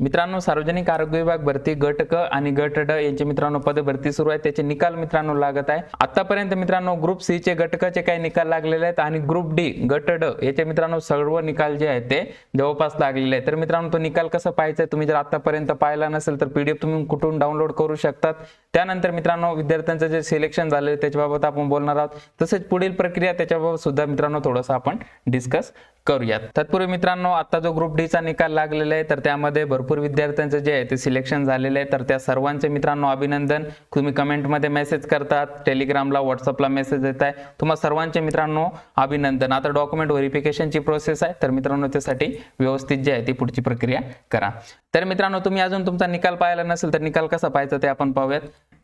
मित्रांनो सार्वजनिक आरोग्य विभाग भरती गट क आणि गट ड यांचे मित्रांनो पद भरती सुरू आहे त्याचे निकाल मित्रांनो लागत आहे. आतापर्यंत मित्रांनो ग्रुप सी चे गट क चे काही निकाल लागलेले आहेत आणि ग्रुप डी गट ड याचे मित्रांनो सर्व निकाल जे आहेत ते जवळपास लागलेले आहेत. तर मित्रांनो तो निकाल कसा पाहायचा तुम्ही जर आतापर्यंत पाहिला नसेल तर पीडीएफ तुम्ही कुठून डाउनलोड करू शकतात. त्यानंतर मित्रांनो विद्यार्थ्यांचं जे सिलेक्शन झालेलं त्याच्याबाबत आपण बोलणार आहोत. तसेच पुढील प्रक्रिया त्याच्याबाबत सुद्धा मित्रांनो थोडंसं आपण डिस्कस करूयात. तत्पूर्वी मित्रांनो आता जो ग्रुप डी चा निकाल लागलेला आहे तर त्यामध्ये भरपूर विद्यार्थ्यांचं जे आहे ते सिलेक्शन झालेलं आहे. तर त्या सर्वांचे मित्रांनो अभिनंदन. तुम्ही कमेंटमध्ये मेसेज करतात टेलिग्रामला व्हॉट्सअपला मेसेज येत आहे. तुम्हाला सर्वांचे मित्रांनो अभिनंदन. आता डॉक्युमेंट व्हेरिफिकेशनची प्रोसेस आहे. तर मित्रांनो त्यासाठी व्यवस्थित जे आहे ती पुढची प्रक्रिया करा. तर मित्रांनो तुम्ही अजून तुमचा निकाल पाहायला नसेल तर निकाल कसा पाहायचा ते आपण पाहूयात.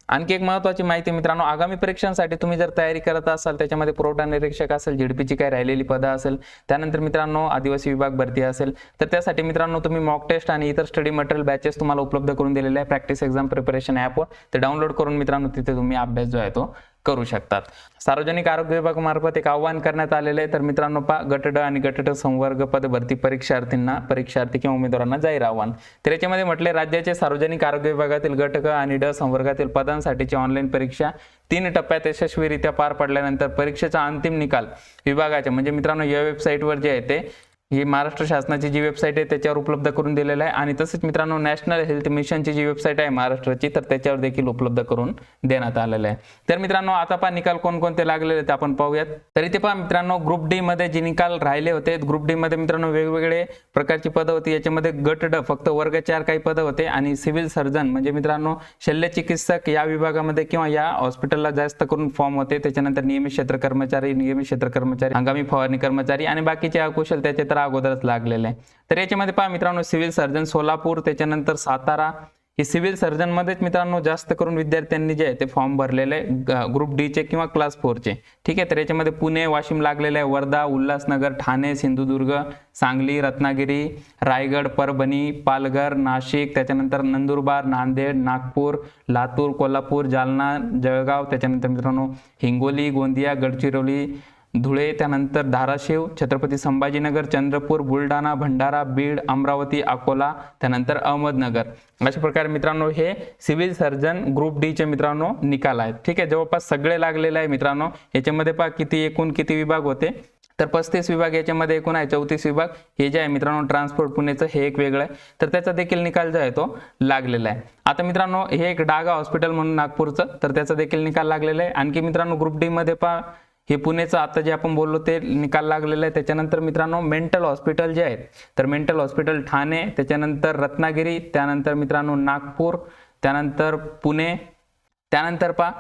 आणखी एक महत्वाची माहिती मित्रांनो आगामी परीक्षांसाठी तुम्ही जर तयारी करत असाल त्याच्यामध्ये पुरवठा निरीक्षक असेल झेडपीची काही राहिलेली पदं असेल त्यानंतर मित्रांनो आदिवासी विभाग भरती असेल तर त्यासाठी मित्रांनो तुम्ही मॉक टेस्ट आणि इतर स्टडी मटेरियल बॅचेस तुम्हाला उपलब्ध करून दिलेले आहे. प्रॅक्टिस एक्झाम प्रिपरेशन ॲपवर ते डाउनलोड करून मित्रांनो तिथे तुम्ही अभ्यास जो आहे तो करू शकतात. सार्वजनिक आरोग्य विभागामार्फत एक आव्हान करण्यात आलेलं आहे. तर मित्रांनो पा गट ड आणि गट ड संवर्ग पद भरती परीक्षार्थींना परीक्षार्थी किंवा उमेदवारांना जाहीर आव्हान. तर याच्यामध्ये म्हटले राज्याचे सार्वजनिक आरोग्य विभागातील गट क आणि ड संवर्गातील पदांसाठीची ऑनलाईन परीक्षा तीन टप्प्यात यशस्वीरित्या पार पडल्यानंतर परीक्षेचा अंतिम निकाल विभागाच्या म्हणजे मित्रांनो या वेबसाईटवर जे आहे ते ही महाराष्ट्र शासनाची जी वेबसाईट आहे त्याच्यावर उपलब्ध करून दिलेलं आहे. आणि तसेच मित्रांनो नॅशनल हेल्थ मिशनची जी वेबसाईट आहे महाराष्ट्राची तर त्याच्यावर देखील उपलब्ध करून देण्यात आलेलं आहे. तर मित्रांनो आता पहा निकाल कोणकोणते लागलेले ते आपण पाहूयात. तर इथे पहा मित्रांनो ग्रुप डी मध्ये जे निकाल राहिले होते ग्रुप डी मध्ये मित्रांनो वेगवेगळे प्रकारची पदं होती. याच्यामध्ये गट ड फक्त वर्ग चार काही पदं होते. आणि सिव्हिल सर्जन म्हणजे मित्रांनो शल्य चिकित्सक या विभागामध्ये किंवा या हॉस्पिटलला जास्त करून फॉर्म होते. त्याच्यानंतर नियमित क्षेत्र कर्मचारी नियमित क्षेत्र कर्मचारी हंगामी फवारणी कर्मचारी आणि बाकीचे अकुशल त्याचे तर अगोदरच लागलेलं आहे. तर याच्यामध्ये पहा मित्रांनो सिव्हिल सर्जन सोलापूर त्याच्यानंतर सातारा. हे सिव्हिल सर्जनमध्येच मित्रांनो जास्त करून विद्यार्थ्यांनी जे आहे ते फॉर्म भरलेले ग्रुप डीचे किंवा क्लास फोरचे ठीक आहे तर याच्यामध्ये पुणे वाशिम लागलेले आहे वर्धा उल्हासनगर ठाणे सिंधुदुर्ग सांगली रत्नागिरी रायगड परभणी पालघर नाशिक त्याच्यानंतर नंदुरबार नांदेड नागपूर लातूर कोल्हापूर जालना जळगाव त्याच्यानंतर मित्रांनो हिंगोली गोंदिया गडचिरोली धुळे त्यानंतर धाराशिव छत्रपती संभाजीनगर चंद्रपूर बुलढाणा भंडारा बीड अमरावती अकोला त्यानंतर अहमदनगर. अशा प्रकारे मित्रांनो हे सिव्हिल सर्जन ग्रुप डी चे मित्रांनो निकाल आहेत. ठीक आहे जवळपास सगळे लागलेले आहे मित्रांनो. याच्यामध्ये पहा किती एकूण किती विभाग होते. तर पस्तीस विभाग याच्यामध्ये एकूण आहे चौतीस विभाग. हे जे आहे मित्रांनो ट्रान्सपोर्ट पुणेचं हे एक वेगळं आहे. तर त्याचा देखील निकाल जो आहे तो लागलेला आहे. आता मित्रांनो हे एक डागा हॉस्पिटल म्हणून नागपूरचं. तर त्याचा देखील निकाल लागलेला आहे. आणखी मित्रांनो ग्रुप डी मध्ये पहा. हे पुणेचं आता जे आपण बोललो ते निकाल लागलेलं आहे. त्याच्यानंतर मित्रांनो मेंटल हॉस्पिटल जे आहेत तर मेंटल हॉस्पिटल ठाणे त्याच्यानंतर रत्नागिरी त्यानंतर मित्रांनो नागपूर त्यानंतर पुणे त्यानंतर पा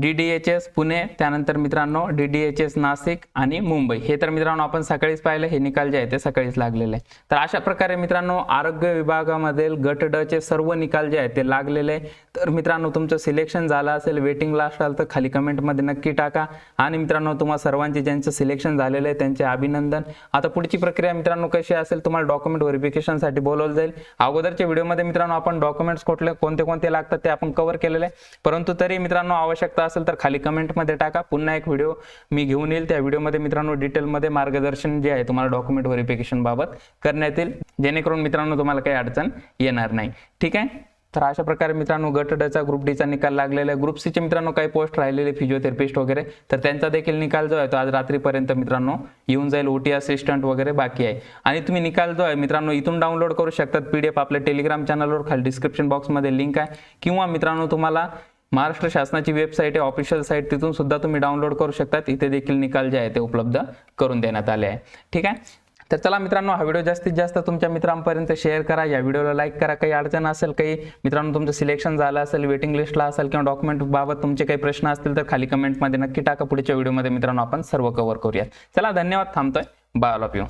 D D H S Pune त्यानंतर मित्रांनो D D H S Nashik आणि मुंबई. हे तर मित्रांनो आपण सकाळीच पाहिलं. हे निकाल जे आहे ते सकाळीच लागलेले आहे तर अशा प्रकारे मित्रांनो आरोग्य विभागामधील गट ड चे सर्व निकाल जे आहेत ते लागलेले आहे तर मित्रांनो तुमचं सिलेक्शन झालं असेल वेटिंगला असाल तर खाली कमेंटमध्ये नक्की टाका. आणि मित्रांनो तुम्हाला सर्वांचे ज्यांचं सिलेक्शन झालेलं आहे त्यांचे अभिनंदन. आता पुढची प्रक्रिया मित्रांनो कशी असेल तुम्हाला डॉक्युमेंट व्हेरिफिकेशनसाठी बोलवलं जाईल. अगोदरच्या व्हिडिओमध्ये मित्रांनो आपण डॉक्युमेंट्स कुठले कोणते कोणते लागतात ते आपण कव्हर केलेले आहे. परंतु तरी मित्रांनो आवश्यकता असेल तर खाली कमेंटमध्ये टाका. पुन्हा एक व्हिडिओ मी घेऊन येईल. त्या व्हिडिओमध्ये मित्रांनो डिटेलमध्ये मार्गदर्शन जे आहे तुम्हाला डॉक्युमेंट व्हेरिफिकेशन बाबत करण्यात येईल. जेणेकरून मित्रांनो तुम्हाला काही अडचण येणार नाही. ठीक आहे? तर अशा प्रकारे मित्रांनो गट डचा ग्रुप डीचा निकाल लागलेला आहे. ग्रुप सीचे मित्रांनो काही पोस्ट राहिलेले फिजिओथेरपिस्ट वगैरे. तर त्यांचा देखील निकाल जो आहे तो आज रात्रीपर्यंत मित्रांनो येऊन जाईल. ओटी असिस्टंट वगैरे बाकी आहे. आणि तुम्ही निकाल जो आहे मित्रांनो इथून डाउनलोड करू शकतात. पीडीएफ आपल्या टेलिग्राम चॅनलवर खाली डिस्क्रिप्शन बॉक्समध्ये लिंक आहे. किंवा मित्रांनो तुम्हाला महाराष्ट्र शासनाची वेबसाईट आहे ऑफिशियल साईट तिथून सुद्धा तुम्ही डाउनलोड करू शकतात. इथे देखील निकाल जे आहे ते उपलब्ध करून देण्यात आले आहे. ठीक आहे? तर चला मित्रांनो हा व्हिडिओ जास्तीत जास्त तुमच्या मित्रांपर्यंत शेअर करा. या व्हिडिओला लाईक करा. काही अडचण असेल काही मित्रांनो तुमचं सिलेक्शन झालं असेल वेटिंग लिस्टला असेल किंवा डॉक्युमेंट बाबत तुमचे काही प्रश्न असतील तर खाली कमेंटमध्ये नक्की टाका. पुढच्या व्हिडिओमध्ये मित्रांनो आपण सर्व कव्हर करूया चला धन्यवाद. थांबतोय. Bye all of you